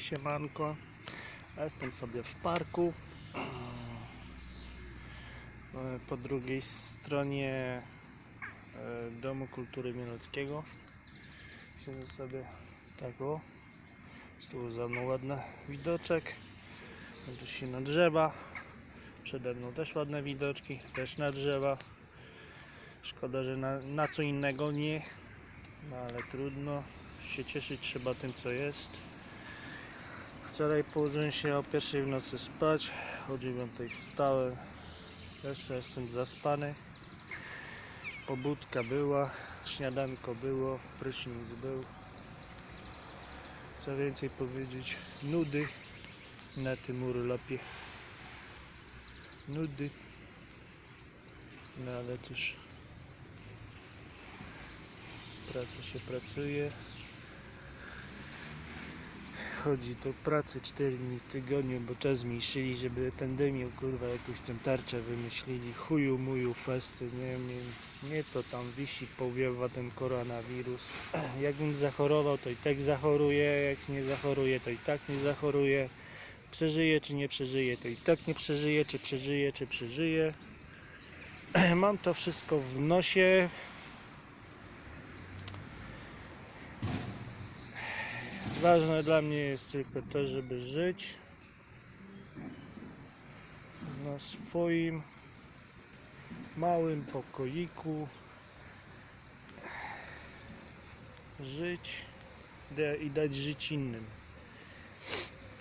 Siemanko. Jestem sobie w parku. E, Po drugiej stronie e, Domu Kultury Mieleckiego. Siedzę sobie tak o. Z tyłu za mną ładny widoczek. Tu się na drzewa. Przede mną też ładne widoczki. Też na drzewa. Szkoda, że na, na co innego nie. No ale trudno. Się cieszyć trzeba tym co jest. Wczoraj położyłem się o pierwszej w nocy spać. O dziewiątej wstałem. Jeszcze jestem zaspany. Pobudka była, śniadanko było, prysznic był. Co więcej powiedzieć, nudy na tym urlopie. Nudy. No ale cóż. Praca się pracuje. Chodzi do pracy 4 dni w tygodniu, bo czas zmniejszyli, żeby pandemię, kurwa, jakąś tę tarczę wymyślili. Chuju, muju, festy, nie wiem, nie to tam wisi, powiewa ten koronawirus. Jakbym zachorował, to i tak zachoruję, jak nie zachoruję, to i tak nie zachoruję. Przeżyję czy nie przeżyję, to i tak nie przeżyję, czy przeżyję, czy przeżyję. Mam to wszystko w nosie. Ważne dla mnie jest tylko to, żeby żyć na swoim małym pokoiku. Żyć i dać żyć innym.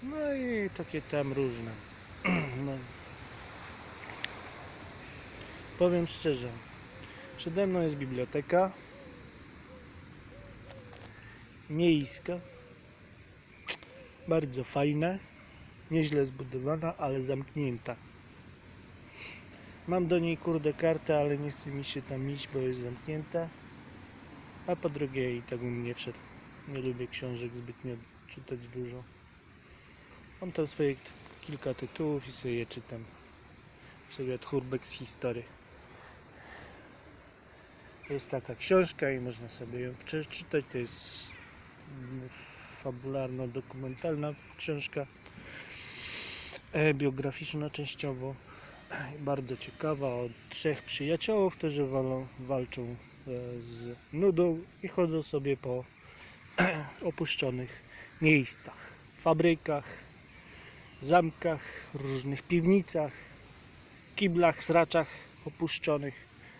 No i takie tam różne. No. Powiem szczerze, przede mną jest biblioteka miejska, bardzo fajna, nieźle zbudowana, ale zamknięta. Mam do niej kurde kartę, ale nie chce mi się tam iść, bo jest zamknięta. A po drugie i tak bym nie wszedł. Nie lubię książek zbytnio czytać dużo. Mam tam swoje kilka tytułów i sobie je czytam. Przykład Hurbex History. Jest taka książka i można sobie ją przeczytać. To jest mm, fabularno-dokumentalna książka. E, biograficzna częściowo. Bardzo ciekawa o trzech przyjaciołów, którzy walą, walczą e, z nudą i chodzą sobie po opuszczonych miejscach, fabrykach, zamkach, różnych piwnicach, kiblach, sraczach opuszczonych.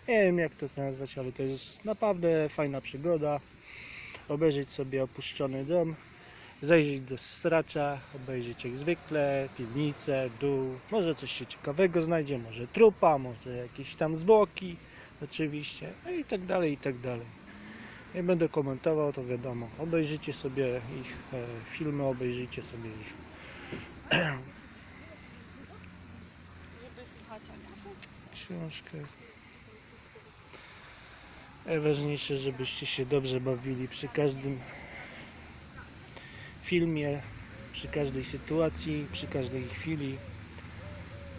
Nie wiem jak to nazwać, ale to jest naprawdę fajna przygoda. Obejrzeć sobie opuszczony dom, zajrzeć do sracza, obejrzeć jak zwykle, piwnicę, dół, może coś się ciekawego znajdzie, może trupa, może jakieś tam zwłoki, oczywiście, no i tak dalej, i tak dalej. Nie będę komentował, to wiadomo. Obejrzyjcie sobie ich e, filmy, obejrzyjcie sobie ich książkę. Najważniejsze, żebyście się dobrze bawili przy każdym filmie, przy każdej sytuacji, przy każdej chwili.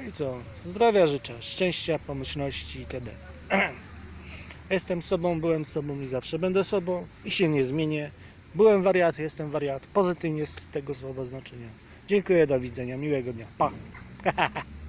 I co? Zdrowia życzę, szczęścia, pomyślności itd. Jestem sobą, byłem sobą i zawsze będę sobą i się nie zmienię. Byłem wariat, jestem wariat. Pozytywnie z tego słowa znaczenia. Dziękuję, do widzenia, miłego dnia. Pa!